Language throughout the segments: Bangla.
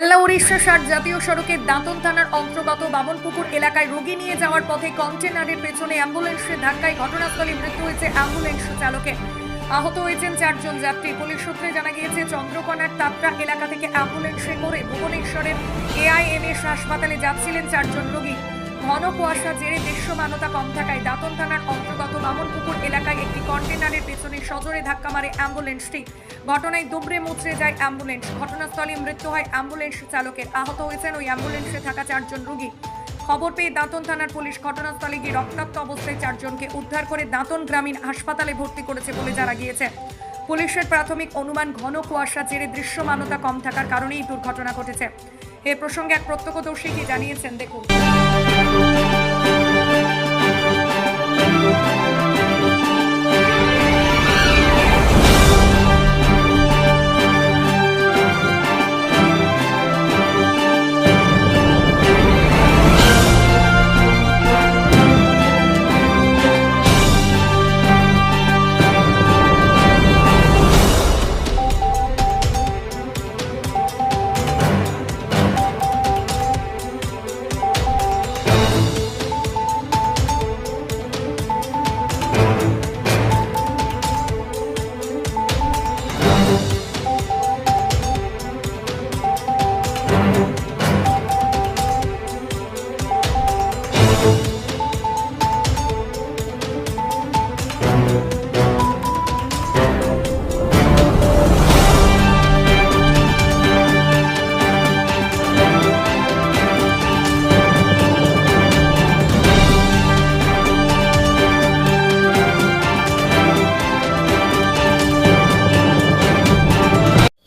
কেল্লা উড়িষ্যা ষাট জাতীয় সড়কের দাঁতন থানার অন্তর্গত বামনপুকুর এলাকায় রোগী নিয়ে যাওয়ার পথে কন্টেনারের পেছনে অ্যাম্বুলেন্সের ধাক্কায় ঘটনাস্থলে মৃত্যু হয়েছে অ্যাম্বুলেন্স চালকের। আহত হয়েছেন চারজন যাত্রী। পুলিশ সূত্রে জানা গিয়েছে, চন্দ্রকোনার তাপরা এলাকা থেকে অ্যাম্বুলেন্সে করে ভুবনেশ্বরের এআইএমএস হাসপাতালে যাচ্ছিলেন চারজন রোগী। ঘন কুয়াশা জেরে দৃশ্যমানতা কম থাকায় দাঁতন থানার অন্তর্গত বামনপুকুর এলাকায় একটি কন্টেনারের পেছনে সজোরে ধাক্কা মারে অ্যাম্বুলেন্সটি ঘটনায় দুবড়ে মুচড়ে যায় অ্যাম্বুলেন্স। ঘটনাস্থলে মৃত্যু হয় অ্যাম্বুলেন্স চালকের। আহত হয়েছেন ওই অ্যাম্বুলেন্সে থাকা চারজন রোগী। খবর পেয়ে দাঁতন থানার পুলিশ ঘটনাস্থলে গিয়ে রক্তাক্ত অবস্থায় চারজনকে উদ্ধার করে দাঁতন গ্রামীণ হাসপাতালে ভর্তি করেছে বলে জানা গিয়েছে। পুলিশের প্রাথমিক অনুমান ঘন কুয়াশা জেরে দৃশ্যমানতা কম থাকার কারণেই দুর্ঘটনা ঘটেছে। এ প্রসঙ্গে এক প্রত্যক্ষদর্শী কি জানিয়েছেন, দেখুন। Thank you.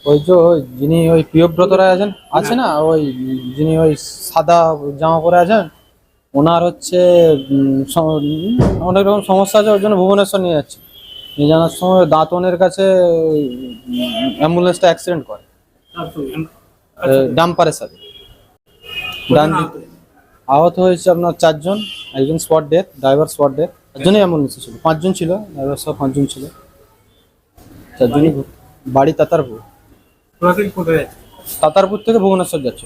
ওই যে ওই যিনি ওই প্রিয়ব্রত রায় আছেন আছে না ওই যিনি ওই সাদা জামা পরে আছেন ওনার হচ্ছে অনেক রকম সমস্যা আছে ওর জন্য ভুবনেশ্বর নিয়ে যাচ্ছে। নিয়ে যাওয়ার সময় দাঁতনের কাছে অ্যাম্বুলেন্সটা অ্যাক্সিডেন্ট করে। ডাম্পারের সাথে। ডান আহত হয়েছে আপনার চারজন একজন spot death driver spot death চারজনই অ্যাম্বুলেন্সে ছিল পাঁচজন ছিল ড্রাইভার সহ পাঁচজন ছিল। চারজনই বাড়ি তাতারপুর। তাতারপুর থেকে ভুবনেশ্বর যাচ্ছে